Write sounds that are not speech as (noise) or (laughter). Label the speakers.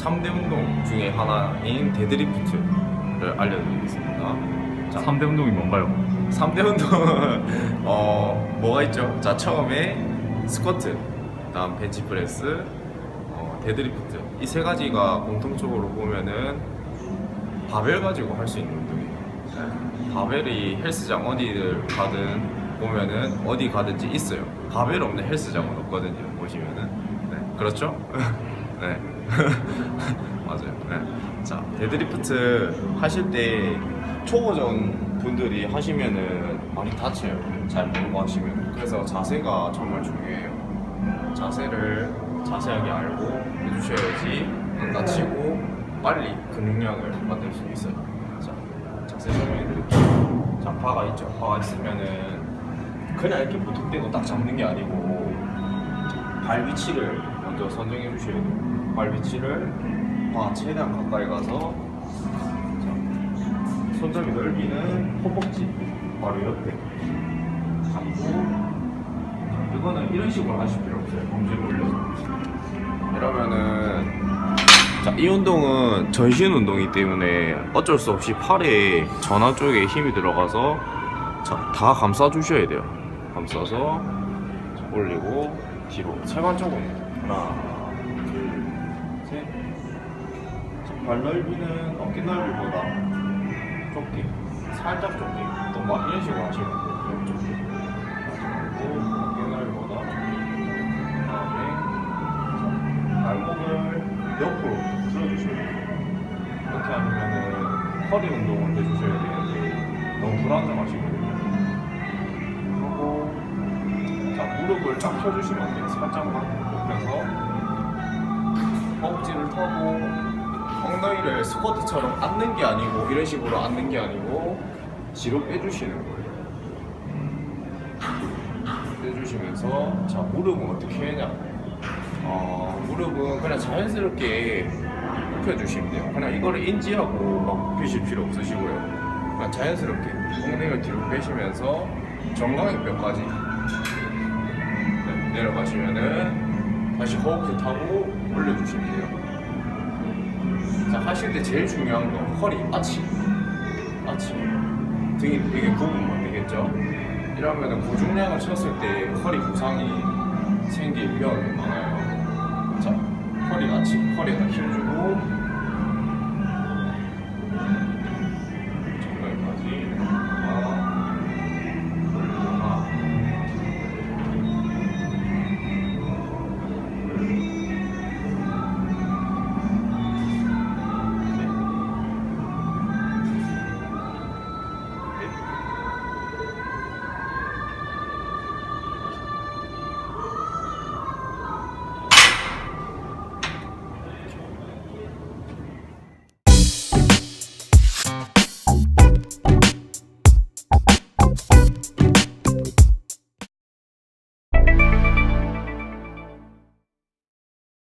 Speaker 1: 자세인 데드리프트를 알려드리겠습니다. 자,
Speaker 2: 3대 운동이 뭔가요?
Speaker 1: 3대 운동은 (laughs) 어, 뭐가 있죠? 자 처음에 스쿼트, 다음 벤치프레스, 어, 데드리프트 이 세 가지가 공통적으로 보면은 바벨 가지고 할 수 있는 운동이에요. 네. 바벨이 헬스장 어디를 가든 보면은 어디 가든지 있어요. 바벨 없는 헬스장은 없거든요. 보시면은 네. 그렇죠? (laughs) 네 (laughs) 맞아요. 네. 자 데드리프트 하실 때 초보전 분들이 하시면은 많이 다쳐요. 잘 모르고 하시면. 그래서 자세가 정말 중요해요. 자세를 자세하게 알고 해주셔야지 안 다치고 빨리 근육량을 만들 수 있어요. 자, 자세 설명해 드릴게요. 자, 바가 있죠. 바가 있으면은 그냥 이렇게 보통대고 딱 잡는 게 아니고 발 위치를 먼저 선정해 주셔야 돼요. 발 위치를 바 최대한 가까이 가서 자, 손잡이 넓이는 허벅지 바로 옆에 잡고 이거는 이런 식으로 하실 필요 없어요. 검지를 올려서. 이러면은 자, 이 운동은 전신 운동이기 때문에 어쩔 수 없이 팔에 전화 쪽에 힘이 들어가서 자, 다 감싸 주셔야 돼요. 감싸서 자, 올리고 뒤로 세관적으로 하나, 둘, 셋. 자, 발 넓이는 어깨 넓이보다 좁게, 살짝 좁게, 또막 이런 식으로 하시면 돼요. 좁게. 그리고 어깨 넓이보다 그다음에 발목을 옆으로 들어주셔야. 이렇게 하면은 허리 운동을 해주셔야 되는데 너무 불안정하시거든요. 그리고 자 무릎을 쫙 펴주시면 안 돼요. 살짝만 높여서 허벅지를 펴고 엉덩이를 스쿼트처럼 앉는 게 아니고 이런 식으로 앉는 게 아니고 뒤로 빼주시는 거예요. 빼주시면서 자 무릎은 어떻게 해냐? 어, 무릎은 그냥 자연스럽게 굽혀주시면 돼요. 그냥 이거를 인지하고 막 굽히실 필요 없으시고요. 그냥 자연스럽게 엉덩이를 뒤로 빼시면서 정강이뼈까지 네, 내려가시면은 다시 허벅지 타고 올려주시면 돼요. 자 하실 때 제일 중요한 건 허리 아치, 아치 등이 되게 굽으면 되겠죠. 이러면은 고중량을 쳤을 때 허리 부상이 생길 위험이 많아요. 자, 허리 아치, 허리에다 힘 주고